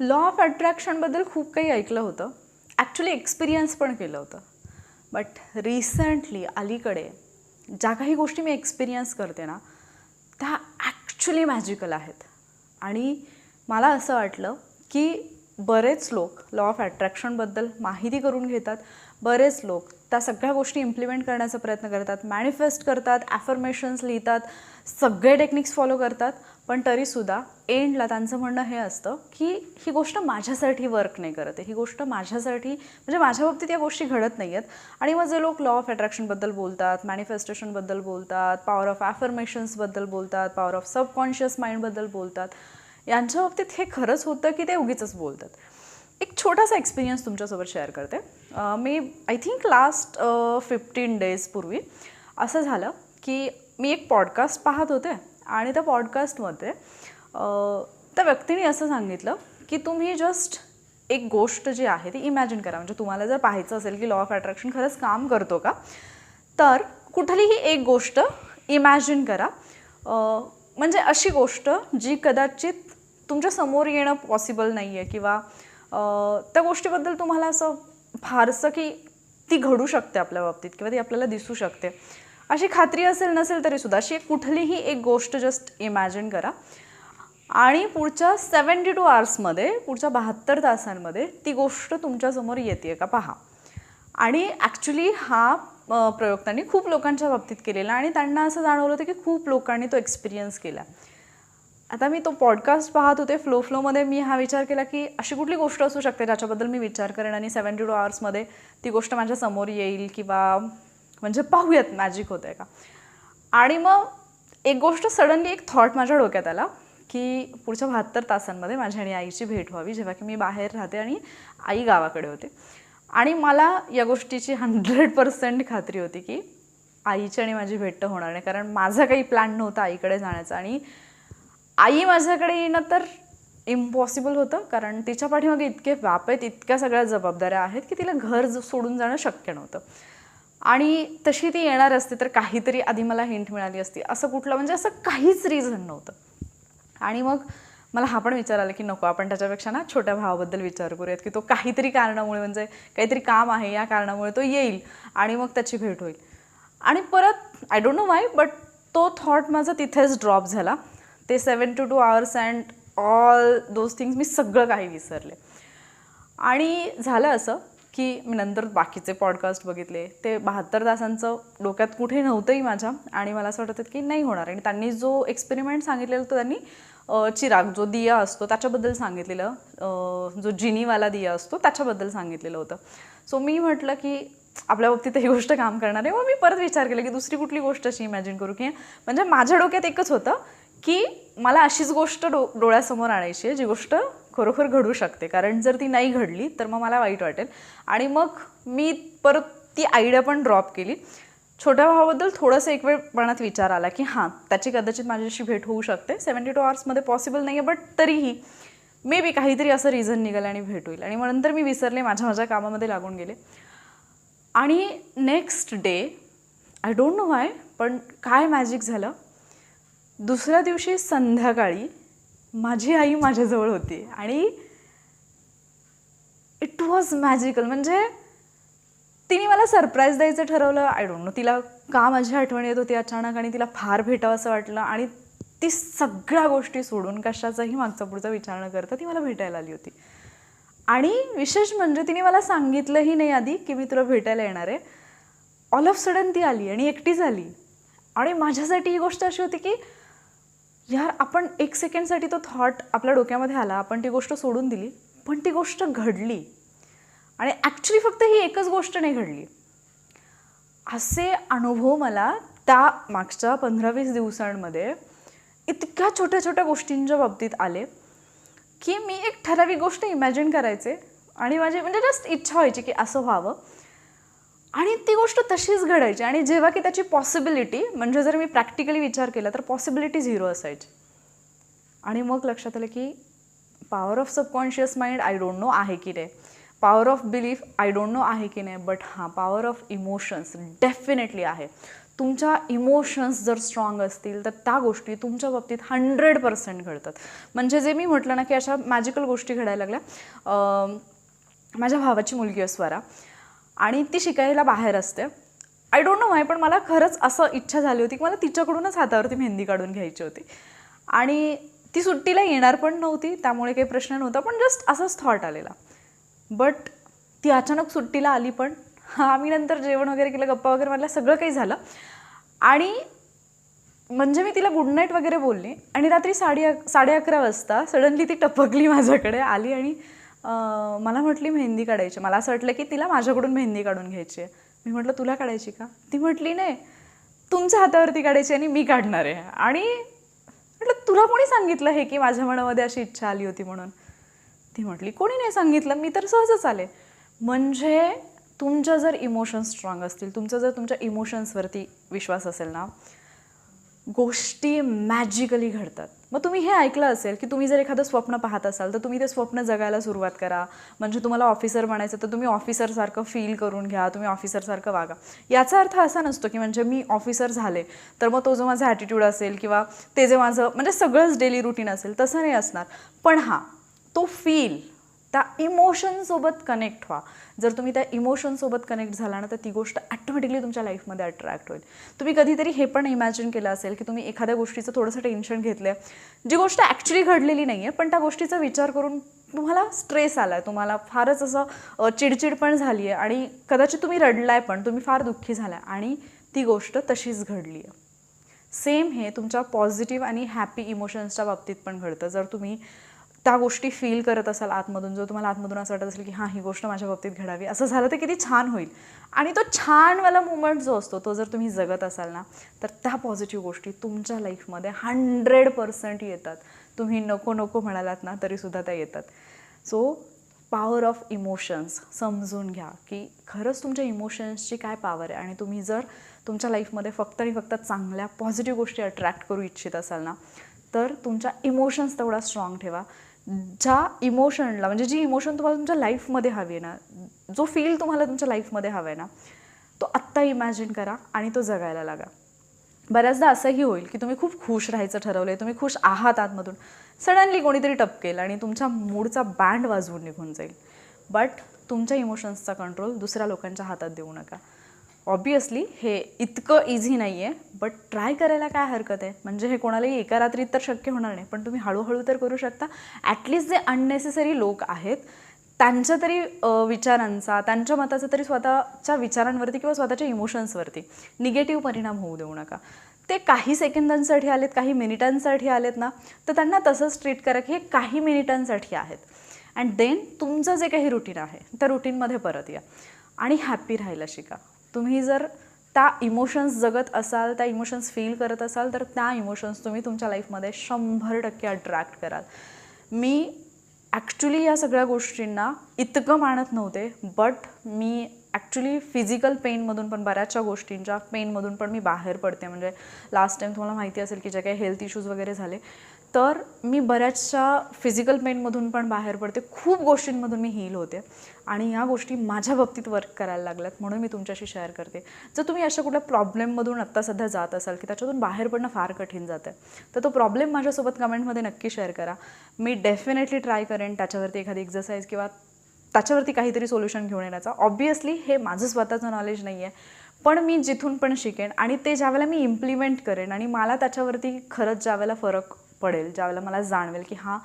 Law of अट्रॅक्शनबद्दल खूप काही ऐकलं होतं. ॲक्च्युली एक्सपिरियन्स पण केलं होतं. बट रिसेंटली अलीकडे ज्या काही गोष्टी मी एक्सपिरियन्स करते ना त्या ॲक्च्युली मॅजिकल आहेत. आणि मला असं वाटलं की बरेच लोक लॉ ऑफ अट्रॅक्शनबद्दल माहिती करून घेतात. बरेच लोक त्या सगळ्या गोष्टी इम्प्लिमेंट करण्याचा प्रयत्न करतात मॅनिफेस्ट करतात ॲफर्मेशन्स लिहितात सगळे टेक्निक्स फॉलो करतात. पण तरीसुद्धा एंडला त्यांचं म्हणणं हे असतं की ही गोष्ट माझ्यासाठी वर्क नाही करत आहे. ही गोष्ट माझ्यासाठी म्हणजे माझ्या बाबतीत या गोष्टी घडत नाही आहेत. आणि मग जे लोक लॉ ऑफ अट्रॅक्शनबद्दल बोलतात मॅनिफेस्टेशनबद्दल बोलतात पॉवर ऑफ ॲफर्मेशन्सबद्दल बोलतात पॉवर ऑफ सबकॉन्शियस माइंडबद्दल बोलतात यांच्या बाबतीत हे खरंच होतं की ते उगीच बोलतात. एक छोटासा एक्सपिरियन्स तुमच्यासोबत शेअर करते. मी आय थिंक लास्ट फिफ्टीन डेजपूर्वी असं झालं की मी एक पॉडकास्ट पाहत होते. आणि त्या पॉडकास्टमध्ये त्या व्यक्तीने असं सांगितलं की तुम्ही जस्ट एक गोष्ट जी आहे ती इमॅजिन करा. म्हणजे तुम्हाला जर पाहायचं असेल की लॉ ऑफ अट्रॅक्शन खरंच काम करतो का तर कुठलीही एक गोष्ट इमॅजिन करा. म्हणजे अशी गोष्ट जी कदाचित तुमच्यासमोर येणं पॉसिबल नाही आहे किंवा त्या गोष्टीबद्दल तुम्हाला असं फारसं की ती घडू शकते आपल्या बाबतीत किंवा ती आपल्याला दिसू शकते. अशी खात्री असेल नसेल तरीसुद्धा अशी कुठलीही एक गोष्ट जस्ट इमॅजिन करा. आणि पुढच्या सेवन्टी टू आवर्समध्ये पुढच्या बहात्तर तासांमध्ये ती गोष्ट तुमच्यासमोर येते का पहा. आणि ॲक्च्युली हा प्रयोग त्यांनी खूप लोकांच्या बाबतीत केलेला आणि त्यांना असं जाणवलं होतं की खूप लोकांनी तो एक्सपिरियन्स केला. आता मी तो पॉडकास्ट पाहत होते फ्लो फ्लोमध्ये मी हा विचार केला की अशी कुठली गोष्ट असू शकते ज्याच्याबद्दल मी विचार करेन आणि सेवन्टी टू आवर्समध्ये ती गोष्ट माझ्यासमोर येईल किंवा म्हणजे पाहूयात मॅजिक होतं आहे का? आणि मग एक गोष्ट सडनली एक थॉट माझ्या डोक्यात आला की पुढच्या बहात्तर तासांमध्ये माझ्या आणि आईची भेट व्हावी जेव्हा की मी बाहेर राहते आणि आई गावाकडे होते. आणि मला या गोष्टीची हंड्रेड पर्सेंट खात्री होती की आईची आणि माझी भेट तर होणार नाही कारण माझा काही प्लॅन नव्हता आईकडे जाण्याचा. आणि आई माझ्याकडे येणं तर इम्पॉसिबल होतं कारण तिच्या पाठीमागे इतके व्याप आहेत इतक्या सगळ्या जबाबदाऱ्या आहेत की तिला घर सोडून जाणं शक्य नव्हतं. आणि तशी ती येणार असते तर काहीतरी आधी मला हिंट मिळाली असती. असं कुठलं म्हणजे असं काहीच रिझन नव्हतं. आणि मग मला हा पण विचार आला की नको आपण त्याच्यापेक्षा ना छोट्या भावाबद्दल विचार करूयात की तो काहीतरी कारणामुळे म्हणजे काहीतरी काम आहे या कारणामुळे तो येईल आणि मग त्याची भेट होईल. आणि परत I don't know why but तो थॉट माझा तिथेच ड्रॉप झाला. ते seven two two hours and all those things मी सगळं काही विसरले. आणि झालं असं की मी नंतर बाकीचे पॉडकास्ट बघितले. ते बहात्तर तासांचं डोक्यात कुठे नव्हतंही माझ्या. आणि मला असं वाटत की नाही होणार. आणि त्यांनी जो एक्सपेरिमेंट सांगितलेला तो त्यांनी चिराग जो दिया असतो त्याच्याबद्दल सांगितलेलं. जो जिनीवाला दिया असतो त्याच्याबद्दल सांगितलेलं होतं. सो मी म्हटलं की आपल्या बाबतीत ही गोष्ट काम करणार आहे. मग मी परत विचार केला की दुसरी कुठली गोष्ट अशी इमॅजिन करू की म्हणजे माझ्या डोक्यात एकच होतं की मला अशीच गोष्ट डो डोळ्यासमोर आणायची आहे जी गोष्ट खरोखर घडू शकते. कारण जर ती नाही घडली तर मग मला वाईट वाटेल. आणि मग मी परत ती आयडिया पण ड्रॉप केली. छोट्या भावाबद्दल थोडंसं एक वेळ मनात विचार आला की हां त्याची कदाचित माझ्याशी भेट होऊ शकते. सेवन्टी टू आवर्समध्ये पॉसिबल नाही आहे बट तरीही मे बी काहीतरी असं रिझन निघालं आणि भेट होईल. आणि मग नंतर मी विसरले माझ्या माझ्या कामामध्ये लागून गेले. आणि next day I don't know why पण काय मॅजिक झालं? दुसऱ्या दिवशी संध्याकाळी माझी आई माझ्याजवळ होती आणि इट वॉज मॅजिकल म्हणजे तिने मला सरप्राईज द्यायचं ठरवलं. आय डोंट नो तिला का माझी आठवण येत होती अचानक आणि तिला फार भेटावं असं वाटलं आणि ती सगळ्या गोष्टी सोडून कशाचाही मागचा पुढचा विचार न करता ती मला भेटायला आली होती. आणि विशेष म्हणजे तिने मला सांगितलंही नाही आधी की मी तुला भेटायला येणार आहे. ऑल ऑफ सडन ती आली आणि एकटीच आली. आणि माझ्यासाठी ही गोष्ट अशी होती की यार आपण एक सेकंडसाठी तो थॉट आपल्या डोक्यामध्ये आला आपण ती गोष्ट सोडून दिली पण ती गोष्ट घडली. आणि ॲक्च्युली फक्त ही एकच गोष्ट नाही घडली. असे अनुभव मला त्या मागच्या पंधरा वीस दिवसांमध्ये इतक्या छोट्या छोट्या गोष्टींच्या बाबतीत आले की मी एक ठराविक गोष्ट इमॅजिन करायचे आणि माझी म्हणजे जस्ट इच्छा व्हायची की असं व्हावं. आणि ती गोष्ट तशीच घडायची. आणि जेव्हा की त्याची पॉसिबिलिटी म्हणजे जर मी प्रॅक्टिकली विचार केला तर पॉसिबिलिटी झिरो असायची. आणि मग लक्षात आलं की power of subconscious mind I don't know आहे की नाही. Power of belief I don't know आहे की नाही बट हां पॉवर ऑफ इमोशन्स डेफिनेटली आहे. तुमच्या इमोशन्स जर स्ट्रॉंग असतील तर त्या गोष्टी तुमच्या बाबतीत हंड्रेड पर्सेंट घडतात. म्हणजे जे मी म्हटलं ना की अशा मॅजिकल गोष्टी घडायला लागल्या. माझ्या भावाची मुलगी असवारा आणि ती शिकायला बाहेर असते. आय डोंट नो माय पण मला खरंच असं इच्छा झाली होती की मला तिच्याकडूनच हातावरती मेहंदी काढून घ्यायची होती. आणि ती सुट्टीला येणार पण नव्हती त्यामुळे काही प्रश्न नव्हता पण जस्ट असाच थॉट आलेला. बट ती अचानक सुट्टीला आली पण. आम्ही नंतर जेवण वगैरे केलं गप्पा वगैरे मारल्या सगळं काही झालं. आणि म्हणजे मी तिला गुड नाईट वगैरे बोलली. आणि रात्री साडे अक साडे अकरा वाजता सडनली ती टपकली माझ्याकडे आली आणि मला म्हटली मेहंदी काढायची. मला असं वाटलं की तिला माझ्याकडून मेहंदी काढून घ्यायची आहे. मी म्हटलं तुला काढायची का? ती म्हटली नाही. तुमच्या हातावरती काढायची आणि मी काढणार आहे. आणि म्हटलं तुला कोणी सांगितलं हे की माझ्या मनामध्ये अशी इच्छा आली होती म्हणून? ती म्हटली कोणी नाही सांगितलं. मी तर सहजच आले. म्हणजे तुमच्या जर इमोशन्स स्ट्रॉंग असतील तुमचा जर तुमच्या इमोशन्सवरती विश्वास असेल ना गोष्टी मॅजिकली घडतात. मग तुम्ही हे ऐकलं असेल की तुम्ही जर एखादं स्वप्न पाहत असाल तर तुम्ही ते स्वप्न जगायला सुरुवात करा. म्हणजे तुम्हाला ऑफिसर बनायचं तर तुम्ही ऑफिसरसारखं फील करून घ्या तुम्ही ऑफिसरसारखं वागा. याचा अर्थ असा नसतो की म्हणजे मी ऑफिसर झाले तर मग तो जो माझा ॲटिट्यूड असेल किंवा ते जे माझं म्हणजे सगळंच डेली रुटीन असेल तसं नाही असणार. पण हां तो फील त्या इमोशनसोबत कनेक्ट व्हा. जर तुम्ही त्या इमोशनसोबत कनेक्ट झाला ना तर ती गोष्ट ॲटोमॅटिकली तुमच्या लाईफमध्ये अट्रॅक्ट होईल. तुम्ही कधीतरी हे पण इमॅजिन केलं असेल की तुम्ही एखाद्या गोष्टीचं थोडंसं टेन्शन घेतलं आहे जी गोष्ट ॲक्च्युली घडलेली नाही आहे पण त्या गोष्टीचा विचार करून तुम्हाला स्ट्रेस आला आहे तुम्हाला फारच असं चिडचिड पण झाली आहे आणि कदाचित तुम्ही रडलाय पण तुम्ही फार दुःखी झालाय आणि ती गोष्ट तशीच घडली आहे सेम हे तुमच्या पॉझिटिव्ह आणि हॅपी इमोशन्सच्या बाबतीत पण घडतं. जर तुम्ही त्या गोष्टी फील करत असाल आतमधून जो तुम्हाला आतमधून असं वाटत असेल की हां ही गोष्ट माझ्या बाबतीत घडावी. असं झालं तर किती छान होईल. आणि तो छानवाला मुवमेंट जो असतो तो जर तुम्ही जगत असाल ना तर त्या पॉझिटिव्ह गोष्टी तुमच्या लाईफमध्ये हंड्रेड पर्सेंट येतात. तुम्ही नको नको म्हणालात ना तरीसुद्धा त्या येतात. सो पॉवर ऑफ इमोशन्स समजून घ्या की खरंच तुमच्या इमोशन्सची काय पॉवर आहे. आणि तुम्ही जर तुमच्या लाईफमध्ये फक्त आणि फक्त चांगल्या पॉझिटिव्ह गोष्टी अट्रॅक्ट करू इच्छित असाल ना तर तुमच्या इमोशन्स तेवढा स्ट्रॉंग ठेवा. ज्या इमोशनला म्हणजे जी इमोशन तुम्हाला तुमच्या लाईफमध्ये हवी आहे ना जो फील तुम्हाला तुमच्या लाईफमध्ये हवा आहे ना तो आत्ता इमॅजिन करा आणि तो जगायला लागा. बऱ्याचदा असंही होईल की तुम्ही खूप खुश राहायचं ठरवलं आहे तुम्ही खुश आहात आतमधून. सडनली कोणीतरी टपकेल आणि तुमच्या मूडचा बँड वाजवून निघून जाईल. बट तुमच्या इमोशन्सचा कंट्रोल दुसऱ्या लोकांच्या हातात देऊ नका. ऑब्वियसली हे इतकं इझी नाही आहे बट ट्राय करायला काय हरकत आहे? म्हणजे हे कोणालाही एका रात्रीत तर शक्य होणार नाही पण तुम्ही हळूहळू तर करू शकता. ॲटलिस्ट जे अननेसेसरी लोक आहेत त्यांच्या तरी विचारांचा त्यांच्या मताचा तरी स्वतःच्या विचारांवरती किंवा स्वतःच्या इमोशन्सवरती निगेटिव्ह परिणाम होऊ देऊ नका. ते काही सेकंदांसाठी आलेत काही मिनिटांसाठी आलेत ना तर त्यांना तसंच ट्रीट करा की हे काही मिनिटांसाठी आहेत. अँड देन तुमचं जे काही रुटीन आहे त्या रुटीनमध्ये परत या. आणि हॅपी राहायला शिका. तुम्ही जर त्या इमोशन्स जगत असाल त्या इमोशन्स फील करत असाल तर त्या इमोशन्स तुम्ही तुमच्या लाईफमध्ये शंभर टक्के अट्रॅक्ट कराल. मी ॲक्च्युली या सगळ्या गोष्टींना इतकं मानत नव्हते बट मी ॲक्च्युली फिजिकल पेनमधून पण बऱ्याचशा गोष्टींच्या पेनमधून पण मी बाहेर पडते. म्हणजे लास्ट टाईम तुम्हाला माहिती असेल की जे काही हेल्थ इश्यूज वगैरे झाले तर मी बऱ्याचशा फिजिकल पेनमधून पण बाहेर पडते. खूप गोष्टींमधून मी हील होते. आणि या गोष्टी माझ्या बाबतीत वर्क करायला लागल्यात म्हणून मी तुमच्याशी शेअर करते. जर तुम्ही अशा कुठल्या प्रॉब्लेममधून आत्ता सध्या जात असाल की त्याच्यातून बाहेर पडणं फार कठीण जातं आहे तर तो प्रॉब्लेम माझ्यासोबत कमेंटमध्ये नक्की शेअर करा. मी डेफिनेटली ट्राय करेन त्याच्यावरती एखादी एक्झरसाईज किंवा त्याच्यावरती काहीतरी सोल्युशन घेऊन येण्याचा. ऑब्वियसली हे माझं स्वतःचं नॉलेज नाही आहे पण मी जिथून पण शिकेन आणि ते ज्यावेळेला मी इम्प्लिमेंट करेन आणि मला त्याच्यावरती खरंच ज्यावेळेला फरक पडेल ज्यावेळेला मला जाणवेल की हां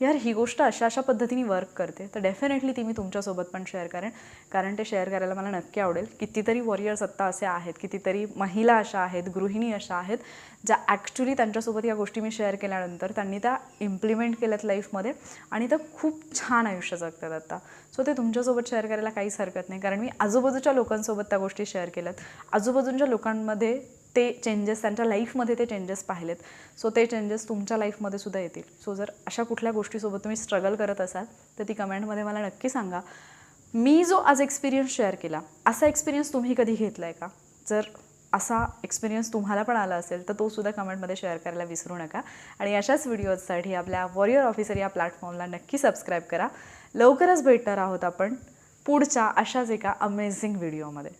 यार ही गोष्ट अशा अशा पद्धतीने वर्क करते तर डेफिनेटली ती मी तुमच्यासोबत पण शेअर करेन. कारण ते शेअर करायला मला नक्की आवडेल. कितीतरी वॉरियर्स आत्ता असे आहेत कितीतरी महिला अशा आहेत गृहिणी अशा आहेत ज्या ॲक्च्युली त्यांच्यासोबत या गोष्टी मी शेअर केल्यानंतर त्यांनी त्या इम्प्लिमेंट केल्यात लाईफमध्ये आणि त्या खूप छान आयुष्य जगतात आता. सो ते तुमच्यासोबत शेअर करायला काहीच हरकत नाही. कारण मी आजूबाजूच्या लोकांसोबत त्या गोष्टी शेअर केल्यात. आजूबाजूच्या लोकांमध्ये ते चेंजेस त्यांच्या लाईफमध्ये ते चेंजेस पाहिलेत. सो ते चेंजेस तुमच्या लाईफमध्ये सुद्धा येतील. सो जर अशा कुठल्या गोष्टीसोबत तुम्ही स्ट्रगल करत असाल तर ती कमेंटमध्ये मला नक्की सांगा. मी जो आज एक्सपिरियन्स शेअर केला असा एक्सपिरियन्स तुम्ही कधी घेतला आहे का? जर असा एक्सपिरियन्स तुम्हाला पण आला असेल तर तो सुद्धा कमेंटमध्ये शेअर करायला विसरू नका. आणि अशाच व्हिडिओजसाठी आपल्या वॉरियर ऑफिसर या प्लॅटफॉर्मला नक्की सबस्क्राईब करा. लवकरच भेटणार आहोत आपण पुढच्या अशाच एका अमेझिंग व्हिडिओमध्ये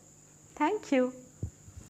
थँक्यू